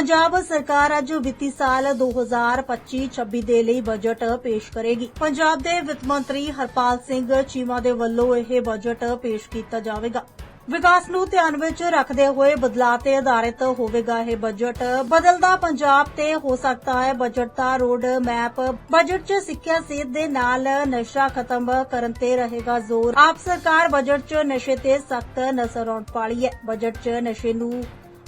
ਪੰਜਾਬ ਸਰਕਾਰ ਅੱਜ ਵਿੱਤੀ ਸਾਲ 2025-26 ਦੇ ਲਈ ਬਜਟ ਪੇਸ਼ ਕਰੇਗੀ। ਪੰਜਾਬ ਦੇ ਵਿੱਤ ਮੰਤਰੀ ਹਰਪਾਲ ਸਿੰਘ ਚੀਮਾ ਦੇ ਵੱਲੋਂ ਇਹ ਬਜਟ ਪੇਸ਼ ਕੀਤਾ ਜਾਵੇਗਾ। ਵਿਕਾਸ ਨੂੰ ਧਿਆਨ ਵਿੱਚ ਰੱਖਦੇ ਹੋਏ ਬਦਲਾਅ ਤੇ ਆਧਾਰਿਤ ਹੋਵੇਗਾ ਇਹ ਬਜਟ। ਬਦਲਦਾ ਪੰਜਾਬ ਤੇ ਹੋ ਸਕਦਾ ਹੈ ਬਜਟ ਦਾ ਰੋਡ ਮੈਪ। ਬਜਟ 'ਚ ਸਿੱਖਿਆ ਸਿਹਤ ਦੇ ਨਾਲ ਨਸ਼ਾ ਖਤਮ ਕਰਨ ਤੇ ਰਹੇਗਾ ਜ਼ੋਰ। ਆਪ ਸਰਕਾਰ ਬਜਟ 'ਚ ਨਸ਼ੇ ਤੇ ਸਖਤ ਨਜ਼ਰ ਆਉਣ ਵਾਲੀ ਹੈ। ਬਜਟ 'ਚ ਨਸ਼ੇ ਨੂੰ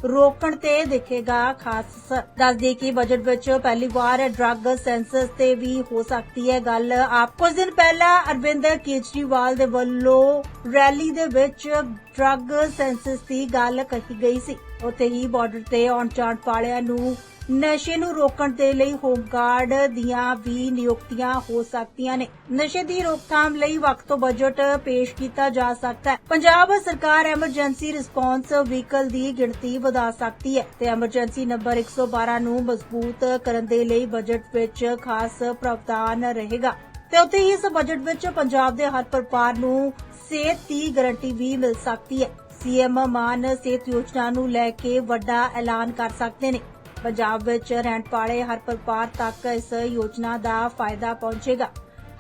ਰੋਕਣ ਤੇ ਦੇਖੇਗਾ ਖਾਸ ਅਸਰ। ਦੱਸ ਕਿ ਬਜਟ ਵਿੱਚ ਪਹਿਲੀ ਵਾਰ ਡਰੱਗ ਸੈਂਸਸ ਤੇ ਵੀ ਹੋ ਸਕਦੀ ਹੈ ਗੱਲ ਆਪ ਕੁਝ ਦਿਨ ਪਹਿਲਾਂ ਅਰਵਿੰਦ ਕੇਜਰੀਵਾਲ ਦੇ ਵੱਲੋਂ ਰੈਲੀ ਦੇ ਵਿੱਚ ਡਰੱਗ ਸੈਂਸਸ ਦੀ ਗੱਲ ਕਹੀ ਗਈ ਸੀ ਉੱਥੇ ਹੀ ਬਾਰਡਰ ਤੇ ਆਉਣ ਜਾਣ ਵਾਲਿਆਂ ਨੂੰ ਨਸ਼ੇ ਨੂੰ ਰੋਕਣ ਦੇ ਲਈ ਹੋਮਗਾਰਡ ਦੀਆਂ ਵੀ ਨਿਯੁਕਤੀਆਂ ਹੋ ਸਕਦੀਆਂ ਨੇ। ਨਸ਼ੇ ਦੀ ਰੋਕਥਾਮ ਲਈ ਵਕਤ ਤੋਂ ਬਜਟ ਪੇਸ਼ ਕੀਤਾ ਜਾ ਸਕਦਾ ਹੈ। ਪੰਜਾਬ ਸਰਕਾਰ ਐਮਰਜੈਂਸੀ ਰਿਸਪੌਂਸ ਵਹੀਕਲ ਦੀ ਗਿਣਤੀ ਵਧਾ ਸਕਦੀ ਹੈ ਤੇ ਐਮਰਜੈਂਸੀ ਨੰਬਰ 112 ਨੂੰ ਮਜ਼ਬੂਤ ਕਰਨ ਦੇ ਲਈ ਬਜਟ ਵਿੱਚ ਖਾਸ ਪ੍ਰਾਵਧਾਨ ਰਹੇਗਾ। ਤੇ ਉੱਥੇ ਹੀ ਇਸ ਬਜਟ ਵਿੱਚ ਪੰਜਾਬ ਦੇ ਹਰ ਪਰਿਵਾਰ ਨੂੰ ਸਿਹਤ ਦੀ ਗਾਰੰਟੀ ਵੀ ਮਿਲ ਸਕਦੀ ਹੈ। ਸੀਐਮ ਮਾਨ ਸਿਹਤ ਯੋਜਨਾ ਨੂੰ ਲੈ ਕੇ ਵੱਡਾ ਐਲਾਨ ਕਰ ਸਕਦੇ ਨੇ। ਪੰਜਾਬ ਵਿੱਚ ਰਹਿਣ ਵਾਲੇ ਹਰ ਪਰਿਵਾਰ ਤੱਕ ਇਸ ਯੋਜਨਾ ਦਾ ਫਾਇਦਾ ਪਹੁੰਚੇਗਾ।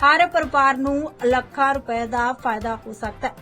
ਹਰ ਪਰਿਵਾਰ ਨੂੰ ਲੱਖਾਂ ਰੁਪਏ ਦਾ ਫਾਇਦਾ ਹੋ ਸਕਦਾ ਹੈ।